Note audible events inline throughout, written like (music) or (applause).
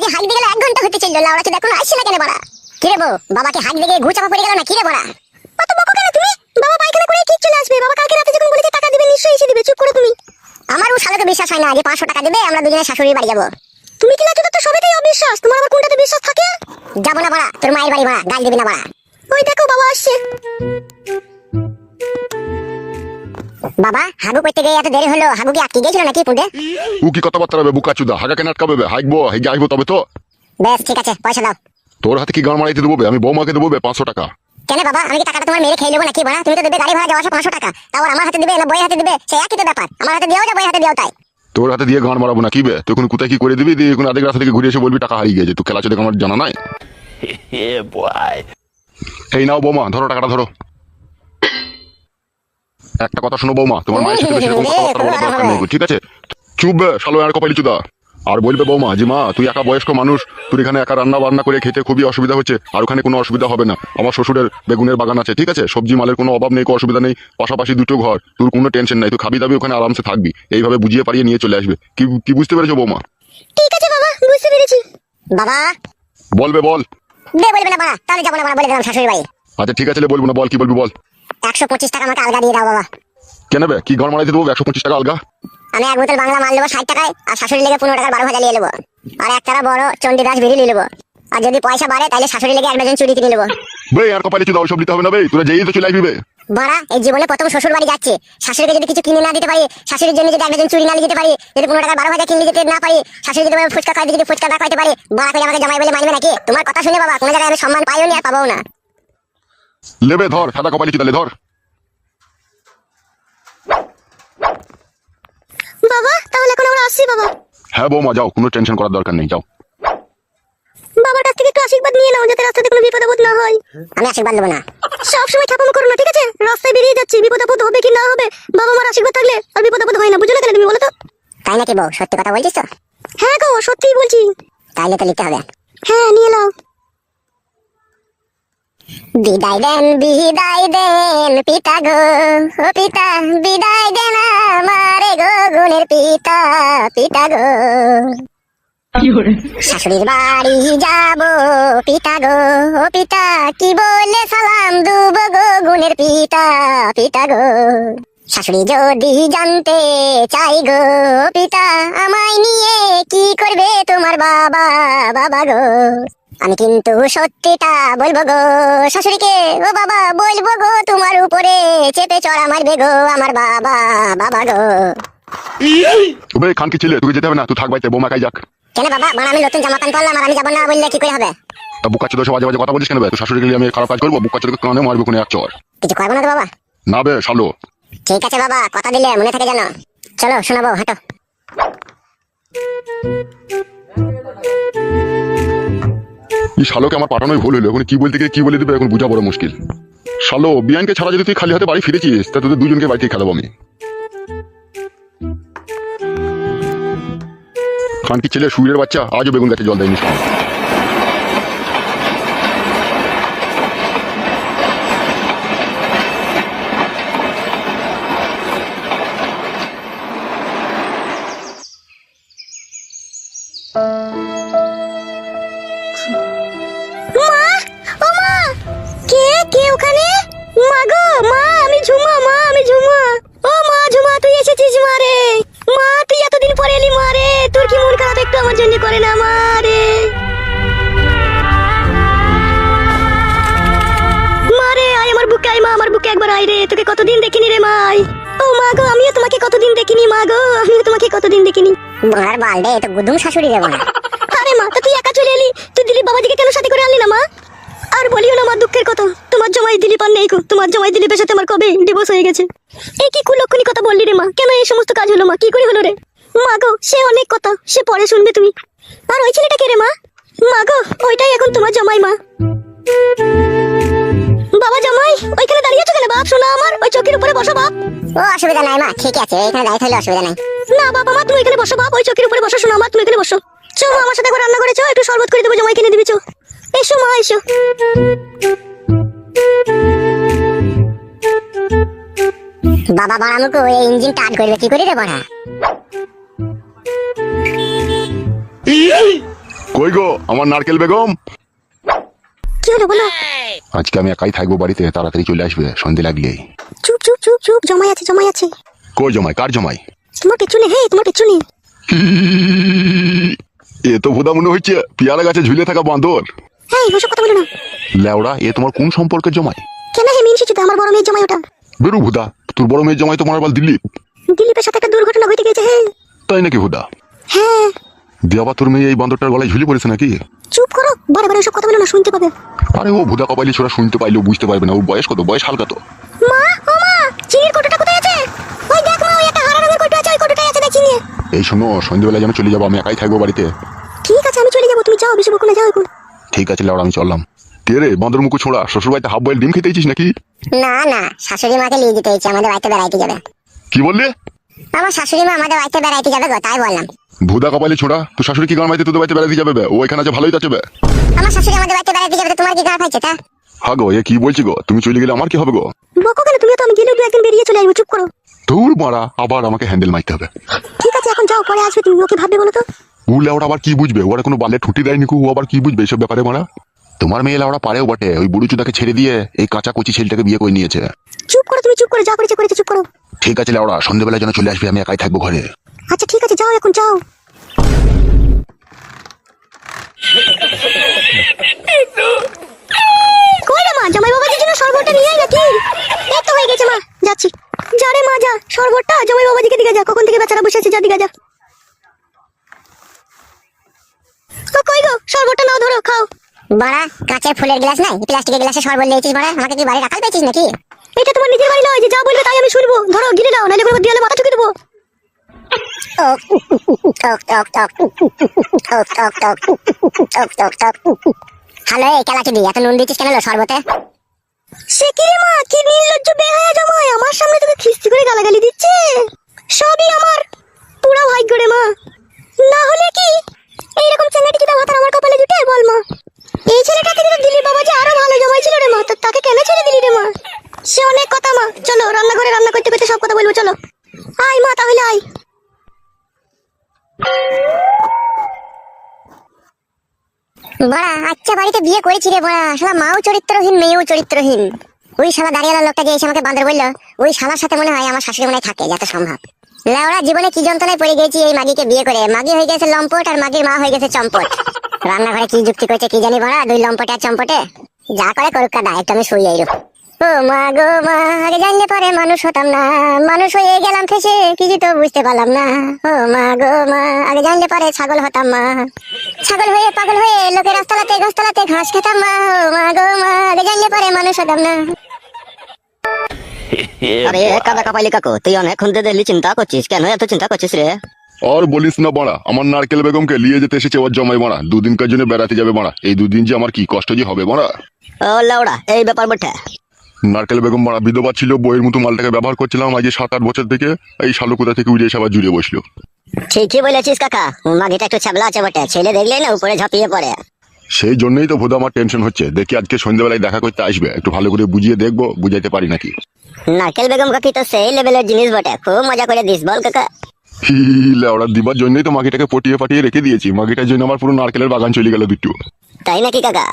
বাবাজি হাঁক দিয়ে গেল এক ঘণ্টা হতে চলল লাউড়া চোদ এখন আসছে না কেন বড়া? কিরে বউ বাবাকে হাঁক দিয়ে ঘু চাপা পড়ে গেল না কিরে বড়া? অত বকো কেন তুমি? বাবা পায়খানা করে ঠিক চলে আসবে। বাবা কালকে রাতে যখন বলেছে টাকা দিবে নিশ্চয়ই এসে দিবে। চুপ করো তুমি। আমার ও শালাকে বিশ্বাস হয় না যে পাঁচশো টাকা দিবে আমরা দুজনে শাশুড়ি বাড়ি যাব। তুমি কি লাগছো তো সবেতেই অবিশ্বাস। তোমার আবার কোনটাতে বিশ্বাস থাকে? যাব না বাড়া তোর মায়ের বাড়ি বাড়া গাল দিবি না বাড়া। ওই দেখো বাবা আসছে। বাবা হাগু করতে গিয়ে এত দেরি হলো হাগু কি আটকে গেছিল নাকি পুঁটে ও কি কথাবার্তা হবে বুকা চুদা হাগা কেন আটকাবে বে? হাইকবো হেগে আইবো তবে তো বেশ ঠিক আছে পয়সা দাও তোর হাতে কি গান মারাইতে দেবো বে? আমি বৌমাকে দেবো বে পাঁচশো টাকা কেন বাবা আমি কি টাকাটা তোমার মেরে খেয়ে নেব নাকি বাড়া তুমি তো দেবে গাড়ি ভাড়া যাওয়া আসা পাঁচশো টাকা তাও আমার হাতে দিবে না বই হাতে দিবে সে একই তো ব্যাপার আমার হাতে দিয়েও যা বই হাতে দিয়েও তাই তোর হাতে দিয়ে গান মারাবো না কি বে তুই এখন কোথায় কি করে দিবি দিয়ে এখন আধেক রাস্তা থেকে ঘুরে এসে বলবি টাকা হারিয়ে গেছে তুই খেলা চোদে আমার জানা নাই yeah, boy. এই নাও বৌমা ধরো টাকাটা ধরো একটা কথা শোনো বৌমা তোমার মায়ের সাথে সেরকম কথাবার্তা বলার দরকার নেই। ঠিক আছে? চুপ বে শালো আর কপালি চুদা। আর বলবে বৌমা যে মা তুই একা বয়স্ক মানুষ তুই এখানে একা রান্না বান্না করে খেতে খুবই অসুবিধা হচ্ছে আর ওখানে কোনো অসুবিধা হবে না। আমার শ্বশুরের বেগুনের বাগান আছে ঠিক আছে? সবজি মালের কোনো অভাব নেই কোনো অসুবিধা নেই। পাশাপাশি দুটো ঘর তোর কোনো টেনশন নাই তুই খাবি দাবি ওখানে আরামসে থাকবি। এইভাবে বুঝিয়ে পারিয়ে নিয়ে চলে আসবে। কি কি বুঝতে পেরেছ বৌমা? ঠিক আছে বাবা বুঝতে পেরেছি। বাবা? বলবে বল। বে বলবে না বাবা তাহলে যাব না বাবা বলে দিলাম শাশুড়ি বাড়ি। আচ্ছা ঠিক আছে বলব না বল কি বলবি বল। একশো পঁচিশ টাকা আমাকে আলগা দিয়ে দাও বাবা। কেন বে কি গান মারাইতে দেবো? একশো পঁচিশ টাকা আলগা? আমি এক বোতল বাংলা মাল নেব ষাট টাকায় আর শাশুড়ি লেগে পনেরো টাকার বারো ভাজা নিয়ে নেব। আর বড় চণ্ডীদাস বিড়ি নিয়ে নেব। আর যদি পয়সা বাড়ে তাহলে শাশুড়ি লেগে এক ডজন চুরি কিনে নেব। বে আর কপালে চুদা ওসব দিতে হবে না বে? তোরা যেই তো চলে আসবি বে। বড়া এই জীবনে প্রথম শ্বশুর বাড়ি যাচ্ছে। শাশুড়িকে যদি কিছু কিনে না দিতে পারি শাশুড়ির জন্য যদি একজন চুরি না নিয়ে যেতে পারি যদি পনেরো টাকা বারো হাজার কিনে দিতে না পারি শাশুড়ি যদি ফুচকা খাইতে যদি ফুচকা না খাইতে পারি বড়া করে আমাকে জামাই বলে মানবে নাকি? তোমার কথা শুনে বাবা কোনো জায়গায় আমি সম্মান পাইও নি আর পাবো না। লেবে ধর সাদা কপালি চুদা লে ধর। বাবা তাহলে এখন আমরা আসছি বাবা। হ্যাঁ বৌমা যাও কোনো টেনশন করার দরকার নেই যাও। বাবার কাছ থেকে একটু আশীর্বাদ নিয়ে নাও যাতে রাস্তাতে কোনো বিপদ আপদ না হয়। আমি আশীর্বাদ নেব না। সব সময় ঠাকুমা করো না ঠিক আছে? রাস্তায় বেরিয়ে যাচ্ছি বিপদ আপদ হবে কি না হবে বাবা মার আশীর্বাদ থাকলে আর বিপদ আপদ হয় না বুঝলে কেন তুমি বলো তো? তাই নাকি বউ? সত্যি কথা বলছিস তো? হ্যাঁ গো সত্যিই বলছি। তাইলে তো নিতে হবে। হ্যাঁ নিয়ে নাও। বিদায় দেন বিদায় দেন পিতা গো ও পিতা বিদায় দেন আমারে গো গুণের পিতা পিতা গো। শাশুড়ির বাড়ি যাব পিতা গো ও পিতা কি বলে সালাম দুব গো গুণের পিতা পিতা গো। শাশুড়ি যদি জানতে চাই গো পিতা আমায় নিয়ে কি করবে তোমার বাবা বাবা গো? আমি কিন্তু সত্যিটা বলব গো শাশুড়িকে। ও বাবা বলব গো তোমার উপরে চেপে চড়া মারবে গো আমার বাবা বাবা গো। বে খানকি ছিলে তুই যেতে হবে না তুই থাক বাইতে বৌমা কাই যাক। কেন বাবা? মানে আমি নতুন জামা প্যান্ট পরলাম আর আমি যাব না বললে কি করে হবে? তা বুকা চুদা সব আজে কথা বলিস কেন বে? তুই শাশুড়ি গেলে আমি খারাপ কাজ করব বুকা চুদা কানে মারবো কোনো এক চর। কিছু করব না তো বাবা। না বে শালো। ঠিক আছে বাবা কথা দিলে মনে থাকে জানো চলো শোনাবো হাঁটো। এই শালোকে আমার পাঠানোই ভুল হলো এখন কি বলতে গিয়ে কি বলে দিবে এখন বুঝা বড় মুশকিল। শালো, বিয়ানকে ছাড়া যদি তুই খালি হাতে বাড়ি ফিরেছিস তা তোদের দুজনকে বাড়িতে খেলাবো আমি। খানকি ছেলে সুরের বাচ্চা, আজও বেগুন গাছে জল দেয়নি আয় রে তোকে কতদিন দেখিনি রে মাই? ও মা গো আমিও তোমাকে কতদিন দেখিনি মা গো আমিও তোমাকে কতদিন দেখিনি। মার বালডে তো গুদুম শাশুড়ি রে মা (laughs) আরে মা তো তুই একা চলে এলি? তুই দিলীপ বাবাজিকে কেন সাথে করে আনলি না মা? আর বলিও না মা দুঃখের কথা। তোমার জমাই দিলীপ আর নেই গো। তোমার জমাই দিলীপের সাথে আমার কবে ডিভোর্স হয়ে গেছে? এই কি কুলক্ষণী কথা বললি রে মা? কেন এই সমস্ত কাজ হলো মা? কি করে হলো রে? মা গো সে অনেক কথা। সে পরে শুনবে তুমি। আর ওই ছেলেটা কে রে মা? মা গো ওইটাই এখন তোমার জমাই মা। বাবা জামাই ওইখানে দাঁড়িয়ে আছো কেন বাপ? শোনা আমার ওই চৌকির উপরে বসো বাপ। ও অসুবিধা নাই মা ঠিক আছে এখানে দাঁড়িয়ে থাকলে অসুবিধা নাই। না বাবা মা তুমি এখানে বসো বাপ ওই চৌকির উপরে বসো শোনা মা তুমি এখানে বসো। চো মা আমার সাথে একবার রান্না করেছ একটু শরবত করে দেবো জামাই কিনে দিবি চো। এসো মা এসো। বাবা বাড়ামুকু এই ইঞ্জিন টাট করবে কি করি রে বড়া? কই গো আমার নারকেল বেগম? কি হলো বলো আজকে আমি একাই থাকব বাড়িতে তাড়াতাড়ি চলে আসবে সন্ধে লাগলেই। চুপ চুপ চুপ চুপ জমাই আছে জমাই আছে। কই জমাই? কার জমাই? তোমার পেছনে হে তোমার পেছনে। এ তো ভোদা মনে হচ্ছে পিয়ারা গাছে ঝুলে থাকা বাঁদর। হ্যাঁ ওসব কথা বলো না। লেওড়া এ তোমার কোন সম্পর্কের জমাই? কেন হে মিনসি চুদা আমার বড় মেয়ের জমাই ওটা? বেরু ভুদা তোর বড় মেয়ের জমাই তোমার আবার দিল্লি দিলীপের সাথে একটা দুর্ঘটনা ঘটে গেছে হ্যাঁ তাই নাকি হুদা? হ্যাঁ। দিয়ে আবার তোর মেয়ে এই বান্দরটার গলায় ঝুলে পড়েছে নাকি? চুপ করো বারে বারে ওসব কথা বলো না শুনতে পাবে। আরে ও ভুদা কপালি ছোড়া শুনতে পাইলেও বুঝতে পারবে না ওর বয়স কত বয়স হালকা তো। মা ও মা চিনির কোটোটা কোথায় আছে? ওই দেখ মা ওই একটা হারা রঙের কোটো আছে ওই কোটোটাই আছে দেখি নিয়ে এই শোনো সন্ধ্যেবেলা যেন চলে যাব আমি একাই থাকব বাড়িতে। ঠিক আছে আমি চলে যাব তুমি যাও বেশি বকুনে যাও এখন। ঠিক আছে লেওড়া আমি চললাম। কে রে বান্দর মুখো ছোড়া শ্বশুর বাড়িতে হাফ বয়েল ডিম খেতে নাকি? না না শাশুড়ি মাকে নিয়ে যেতে ইচ্ছে আমাদের বাড়িতে বেড়াইতে যাবে। কি বললে? আমার শাশুড়ি মা আমাদের বাড়িতে বেড়াইতে যাবে গো তাই বললাম। ভুদা কপালি ছোড়া তুই শাশুড়ি কি গান মাইতে তোদের বাড়িতে বেড়াতে যাবে বে? ও এখানে আছে ভালোই যাচ্ছে বে। আমার শাশুড়ি আমাদের বাড়িতে বেড়াইতে যাবে তোমার কি খারাপ হয়েছে তা? হা গো এ কি বলছি গো? তুমি চলে গেলে আমার কি হবে গো? বকো কেন? তুমি তো আমি গেলেও দু একদিন বেরিয়ে চলে আসব চুপ করো। ধুর মারা আবার আমাকে হ্যান্ডেল মারতে হবে। ঠিক আছে এখন যাও পরে আসবে তুমি ওকে ভাববে বলো তো। ও লেওড়া আবার কি বুঝবে? ওরা কোনো বালে ঠুটি দেয়নি কো ও আবার কি বুঝবে এসব ব্যাপারে মারা? তোমার মেয়ে লেওড়া পারেও বটে ওই বুড়ো চুদাকে ছেড়ে দিয়ে এই কাঁচা কচি ছেলেটাকে বিয়ে করে নিয়েছে। চুপ করো তুমি চুপ করো যা করেছে করেছে চুপ করো। ঠিক আছে লেওড়া সন্ধ্যেবেলা যেন চলে আসবে আমি একাই থাকব ঘরে। আচ্ছা ঠিক আছে যাও এখন যাও। কই রে মা জামাই বাবাজির জন্য শরবতটা নিয়ে আয় নাকি? এই তো হয়ে গেছে মা। যাচ্ছি। যা রে মা যা। শরবতটা জামাই বাবাজিকে দিকে যা কখন থেকে বেচারা বসে আছে যা দিকে যা। ও কই গো শরবতটা নাও ধরো খাও। বড়া কাঁচের ফুলের গ্লাস নাই? প্লাস্টিকের গ্লাসে সরবত নিয়েছিস বড়া? আমাকে কি বাড়ি রাখাল পেয়েছিস নাকি? এটা তোমার নিজের বাড়ি নয় যে যা বলবে তাই আমি শুনব। ধরো গিরে দাও নাহলে দেয়ালে মাথা ঠুকে দেবো। হ্যালো, এই কেলাচি দি এত নুন দিচ্ছিস কেন শরবতে? সে কি মা? কি নির্লজ্জ বেহায়া জামাই আমার সামনে তোকে খিস্তি করে গালাগালি দিচ্ছে? সবই আমার। পুরো ভাগ্য রে মা। না হলে কি? এইরকম চেঙ্গাটি জুতা ভাতার আমার কপালে জুটে, বল মা। এই ছেলেটা থেকে তো দিলীপ বাবা যে আরও ভালো জামাই ছিল রে মা, তো তাকে কেন ছেড়ে দিলি রে মা? সে অনেক কথা মা। চলো, রান্নাঘরে রান্না করতে করতে সব কথা বলব, চলো। আয় মা, তাহলে আয়। বড়া আচ্ছা বাড়িতে বিয়ে করেছি রে বড়া। শালা মাও চরিত্রহীন, মেয়েও চরিত্রহীন। ওই শালা দাঁড়িয়ে লোকটা যে এসে আমাকে বান্দর বলল, ওই শালার সাথে মনে হয় আমার শাশুড়ি মনে থাকে, যত সম্ভব। জীবনে কি যন্ত্রণায় পড়ে গেছি এই মাগিকে বিয়ে করে। মাগি হয়ে গেছে লম্পট আর মাগির মা হয়ে গেছে চম্পট। রান্নাঘরে কি যুক্তি করছে কি জানি বড়া, দুই লম্পটে আর চম্পটে? যা করে করুক কাদা একটু আমি শুয়ে ও মা গো মা আগে জানলে পরে মানুষ হতাম না। মানুষ হয়ে গেলাম ফেসে কিছু তো বুঝতে পারলাম না। ও মা গো মা আগে জানলে পরে ছাগল হতাম মা। ছাগল হয়ে পাগল হয়ে লোকের রাস্তালাতে গাছতলাতে ঘাস খেতাম মা। ও মা গো মা আগে জানলে পরে মানুষ হতাম না। আরে কাদা কাপাইলি কাকু তুই অনেকক্ষণ চিন্তা করছিস কেন? এত চিন্তা করছিস রে। আর বলিস না বাড়া আমার নারকেল বেগমকে নিয়ে যেতে এসেছে ওর জমাই মারা দুদিনকার জন্য বেড়াতে যাবে মারা এই দুদিন যে আমার কি কষ্ট যে হবে মারা ও লাউড়া এই ব্যাপার বটে। নারকেল বেগম মারা বিধবা ছিল বইয়ের মতো মালটাকে ব্যবহার করছিলাম আজ সাত আট বছর থেকে এই শালু কোথা থেকে উড়ে এসে আবার জুড়ে বসল। ঠিকই বলেছিস কাকা মাগিটা একটু ছাবলা আছে বটে ছেলে দেখলে না উপরে ঝাঁপিয়ে পড়ে। সেই জন্যই তো ভোদা আমার টেনশন হচ্ছে দেখি আজকে সন্ধ্যাবেলায় দেখা করতে আসবে একটু ভালো করে বুঝিয়ে দেখব বুঝাইতে পারি নাকি? নারকেল বেগম কাকি তো সেই লেভেলের জিনিস বটে খুব মজা করে দিস বল কাকা। ওরা দিবার জন্যই তো মাগিটাকে পটিয়ে পাটিয়ে রেখে দিয়েছি মাগিটার জন্য আমার পুরো নারকেলের বাগান চলে গেল দুটো তাই নাকি কাকা?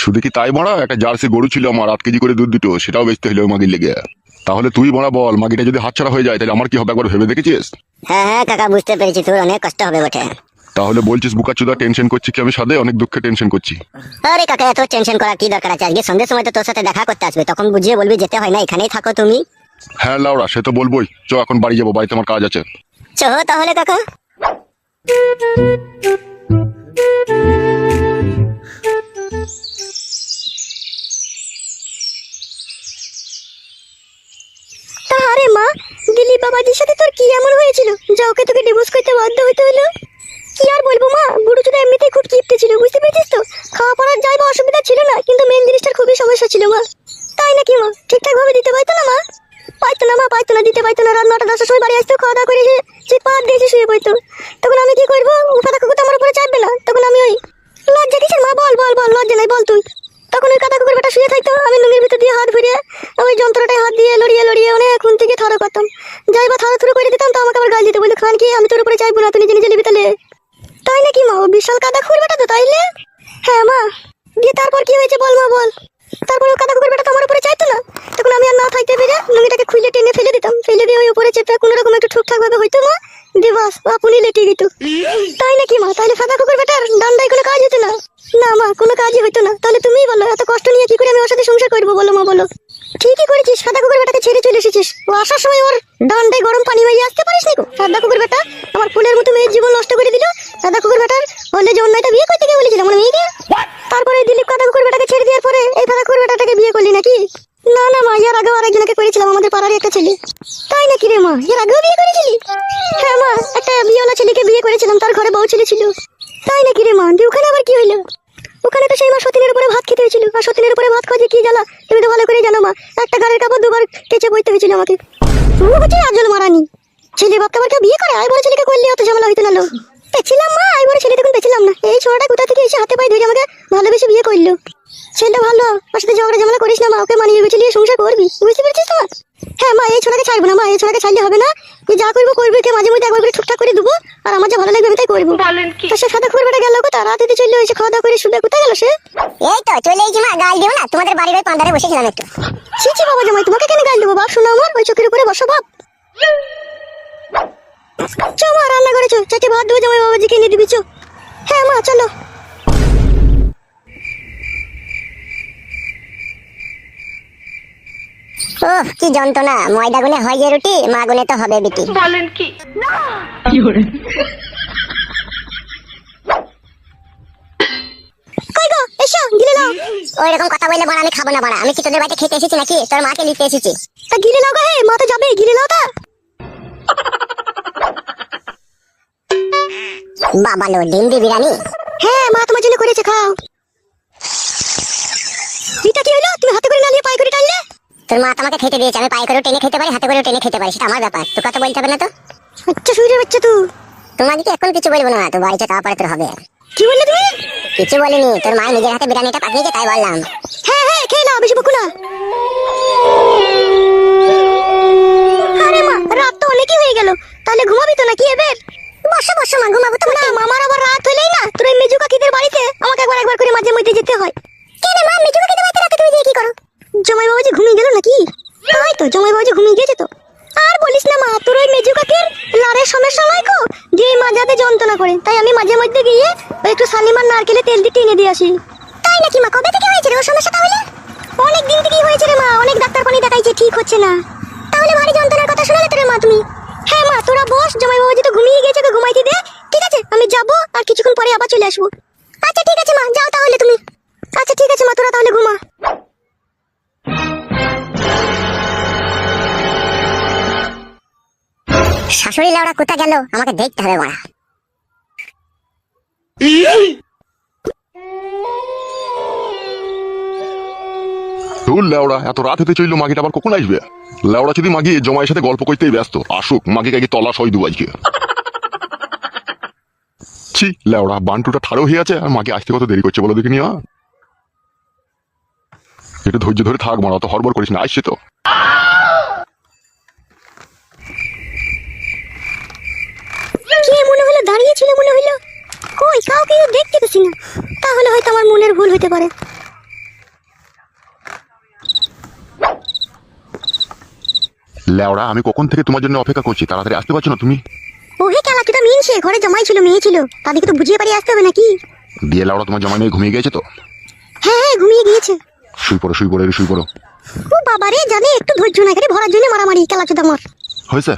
শুধু কি তাই মারা? একটা জার্সি গরু ছিল আমার আট কেজি করে দুধ দুটো সেটাও বেচতে হলো মাগির লেগে। তাহলে তুই মারা বল মাগিটা যদি হাতছাড়া হয়ে যায় তাহলে আমার কি হবে একবার ভেবে দেখেছিস? হ্যাঁ হ্যাঁ কাকা বুঝতে পেরেছি তোর অনেক কষ্ট হবে বটে। তাহলে বলছিস বুকা চুদা টেনশন করছি কি আমি সাদে অনেক দুঃখে টেনশন করছি। আরে কাকা এত টেনশন করা কি দরকার আছে? আজকে সন্ধ্যের সময় তো তোর সাথে দেখা করতে আসবে তখন বুঝিয়ে বলবি যেতে হয় না এখানেই থাকো তুমি। হ্যাঁ লাউরা সে তো বলবোই। চ এখন বাড়ি যাব বাড়িতে আমার কাজ আছে। চো তাহলে কাকা। আরে মা দিলীপ বাবাজির সাথে তোর কি এমন হয়েছিল? যা, ওকে তোকে ডিভোর্স করতে বাধ্য হতে হলো। কি আর বলব মা গুরু চুদা এমনিতেই খুব চিপতে ছিল, বুঝতে পেরেছিস তো? খাওয়া পড়ার যাই বা অসুবিধা ছিল না, কিন্তু মেন জিনিসটার খুবই সমস্যা ছিল মা তাই নাকি মা ঠিকঠাক ভাবে দিতে পারতো না মা পাইতো না মা পাইতো না দিতে পাইতো না রাত নটা দশটার সময় বাড়ি আসতো খাওয়া দাওয়া করে এসে চিৎ পাহাড় দিয়েছে শুয়ে পড়তো তখন আমি কি করব উপাদা কুকুর তো আমার উপরে চাপবে না তখন আমি ওই লজ্জা কিসের মা বল বল বল লজ্জা নাই বল তুই তখন ওই কাদা কুকুর বেটা শুয়ে থাকতো আমি লুঙ্গির ভিতর দিয়ে হাত ভিড়িয়ে ওই যন্ত্রটায় হাত দিয়ে লড়িয়ে লড়িয়ে অনেকক্ষণ থেকে থরো করতাম যাই বা থরো থরো করে দিতাম তো আমাকে আবার গাল দিতে বলে খান কি আমি তোর উপরে চাইব না তুই নিজে নিজে নিবি তাহলে? তাই নাকি মা? ও বিশাল কাদা খুর বেটা তো, তাইলে? হ্যাঁ মা। দিয়ে তারপর কি হয়েছে বল মা, বল। তারপর ও কাদা কুকুর বেটা তোমার উপরে চাইতো না। তখন আমি আর না থাকতে পেরে লুঙ্গিটাকে খুলে টেনে ফেলে দিতাম। ফেলে দিয়ে ওই উপরে চেপে কোনো রকম একটু ঠিকঠাক ভাবে হইতো মা। দিবাস আপনি লেটে গেত তাই নাকি মা? তাহলে সাদা কুকুর বেটার ডান্ডায় কোনো কাজ হতো না। না মা, কোনো কাজই হইতো না। তাহলে তুমিই বলো, এত কষ্ট নিয়ে কি করে আমি ওর সাথে সংসার করব বলো মা, বলো। ঠিকই করেছিস সাদা কুকুর বেটাকে ছেড়ে চলে এসেছিস। ও আসার সময় ওর ডান্ডায় গরম পানি মাইয়ে আসতে পারিস নি গো? সাদা কুকুর বেটা আমার ফুলের মতো মেয়ের জীবন নষ্ট করে দিল সাদা কুকুর বেটার হলে যে অন্যটা বিয়ে করতে গিয়ে বলেছিলাম আমার মেয়েকে তারপরে এই দিলীপ কাদা কুকুর বেটাকে ছেড়ে দেওয়ার পরে এই সাদা কুকুর বেটাটাকে বিয়ে করলি নাকি না না মা এর আগেও আরেকজনকে করেছিলাম আমাদের পাড়ারই একটা ছেলে তাই নাকি রে মা এর আগেও বিয়ে করেছিলি হ্যাঁ মা একটা বিয়েওয়ালা ছেলেকে বিয়ে করেছিলাম তার ঘরে বউ ছেলে ছিল তাই নাকি মা ওখানে আবার কি হইল? ওখানে তো সেই মা সতীনের উপরে ভাত খেতে হয়েছিল। আর সতীনের উপরে ভাত খাওয়া কি জ্বালা? তুমি তো ভালো করেই জানো মা, একটা কাপড় দুবার কেচে বইতে হয়েছিল আমাকে। ও হচ্ছে আজল মারানি ছেলে বাপকে আবার কেউ বিয়ে করে? বড় ছেলেকে করলে অত ঝামেলা না পেছিলাম মা বড় ছেলে তখন পেছিলাম না। এই ছোড়াটা কোথা থেকে এসে হাতে পায়ে আমাকে ভালোবেসে বিয়ে করল? ছেলে ভালো, ওর সাথে ঝগড়া ঝামেলা করিস না মা, ওকে মানিয়ে সংসার করবি। বুঝতে পেরেছিস হ্যাঁ মা, এই ছোড়াকে ছাড়বো না মা, এই ছোড়াকে ছাড়লে হবে না। যে করব করবি মাঝে মধ্যে একবার করে করে আমার যা ভালো লাগবে আমি তাই করব। তো সে সাদা খুঁড়ে বেটা গেল কোথায়? রাতে চলে এসে খাওয়া দাওয়া করে শুবে কোথায় গেল সে? এই তো চলে এসেছি মা গাল দিও না তোমাদের বাড়ির ওই পান্ডারে বসেছিলাম একটু। ছি ছি বাবা জামাই তোমাকে কেন গাল দেবো? বাপ শোনো আমার ওই চোখের উপরে বসো বাপ। চো মা রান্না করেছ চাচি ভাত দেবো জামাই বাবাজিকে এনে দিবি চো। হ্যাঁ মা চলো। ওহ কি যন্ত্রণা। ময়দা গুনে হয় যে রুটি মা গুনে তো হবে বিটি। কই গো এসো গিলে নাও। ওই রকম কথা বললে বড় আমি খাব না বড়। আমি কি তোদের বাড়িতে খেতে এসেছি নাকি? তোর মাকে নিতে এসেছি। তা গিলে নাও গো হে মা তো যাবে গিলে নাও তা। বাবা লো বিরিয়ানি? হ্যাঁ মা তোমার জন্য করেছে খাও। এটা কি হলো? তুমি হাতে করে না নিয়ে পায়ে করে মা খেতে দিয়েছে আমি পায়ে করেও টেনে খেতে পারি হাতে করেও টেনে খেতে পারি সেটা আমার ব্যাপার। তোর কথা বলতে হবে না তো? আচ্ছা শুয়ে বাচ্চা তুই তোমাকে কি এখন কিছু বলব না তো বাড়িতে তারপরে তোর হবে। কি বললে তুমি? কিছু বলিনি তোর মা নিজের হাতে বিরিয়ানিটা পাঠিয়েছে তাই বললাম। হ্যাঁ হ্যাঁ খেয়ে নাও বেশি বকুনা আরে মা রাত তো অনেকই হয়ে গেল। তাহলে ঘুমাবি তো নাকি এবার? বসো বসো মা ঘুমাবো তো না মামার আবার রাত হলেই না? তোর ওই মেজু কাকিদের বাড়িতে আমাকে একবার একবার করে মাঝে মধ্যে যেতে হয় কেন মা মেজু কাকিদের বাড়িতে রাতে তুমি দিয়ে কি করো জমাই বাবাজি ঘুমিয়ে গেল নাকি তাই তো জমাই বাবাজি ঘুমিয়ে গেছে তো আর বলিস না মা তোর ওই মেজু কাকের লারের সমস্যা নয় গো যে এই মাঝাতে যন্ত্রণা করে তাই আমি মাঝে মধ্যে গিয়ে ওই একটু শালিমার নারকেলে তেল দিয়ে টেনে দিয়ে আসি। তাই নাকি মা? কবে থেকে হয়েছে রে ওর সমস্যা তাহলে? অনেক দিন থেকেই হয়েছে রে মা অনেক ডাক্তার পানি দেখাইছে ঠিক হচ্ছে না। তাহলে ভারী যন্ত্রণার কথা শোনালে তোরে মা তুমি। হ্যাঁ মা তোরা বস জামাই বাবাজি তো ঘুমিয়ে গেছে ওকে ঘুমাইতে দে। ঠিক আছে আমি যাব আর কিছুক্ষণ পরে আবার চলে আসব। আচ্ছা ঠিক আছে মা যাও তাহলে তুমি। আচ্ছা ঠিক আছে মা তোরা তাহলে ঘুমা। শাশুড়ি লাউড়া কোথা গেল? আমাকে দেখতে হবে বড়া। তোর লেওড়া, এত রাত হতে চলল, মাগিটা আবার কখন আসবে? লেওড়া যদি মাগি জমায়ের সাথে গল্প করতেই ব্যস্ত, আসুক মাগি কাকি তলা সই দু আজকে। ছি, লেওড়া, বান্টুটা ঠাড়ো হয়ে আছে, আর মাকে আসতে কত দেরি করছে বলো দেখিনি হ্যাঁ? একটু ধৈর্য ধরে থাক, মারা, অত হরবর করিস না, আসছে তো। কে মনে হলো দাঁড়িয়ে মনে হলো? কই কাউকে তো দেখতে পেছি না। তাহলে হয়তো আমার মনের ভুল হতে পারে। লেওড়া আমি কখন থেকে তোমার জন্য অপেক্ষা করছি? তাড়াতাড়ি আসতে পারছ না তুমি? ওহে খেলা তুই মিনছে ঘরে জামাই ছিল মেয়ে ছিল। তাদেরকে তো বুঝিয়ে পারি আসতে হবে নাকি? দিয়ে লেওড়া তোমার জমা নিয়ে ঘুমিয়ে গেছে তো? হ্যাঁ হ্যাঁ ঘুমিয়ে গিয়েছে। শুই পড়ো শুই পড়ো শুই পড়ো। ও বাবারে জানে একটু ধৈর্য না করে ভরার জন্য মারামারি খেলা চুদ আমার। হয়েছে?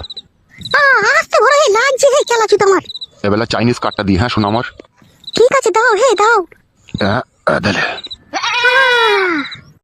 আস্তে ভরা হে লাগছে হে খেলা চুদ আমার। এবেলা চাইনিজ কার্ডটা দিই হ্যাঁ শোনো আমার ঠিক আছে দাও হে দাও। হ্যাঁ দিলে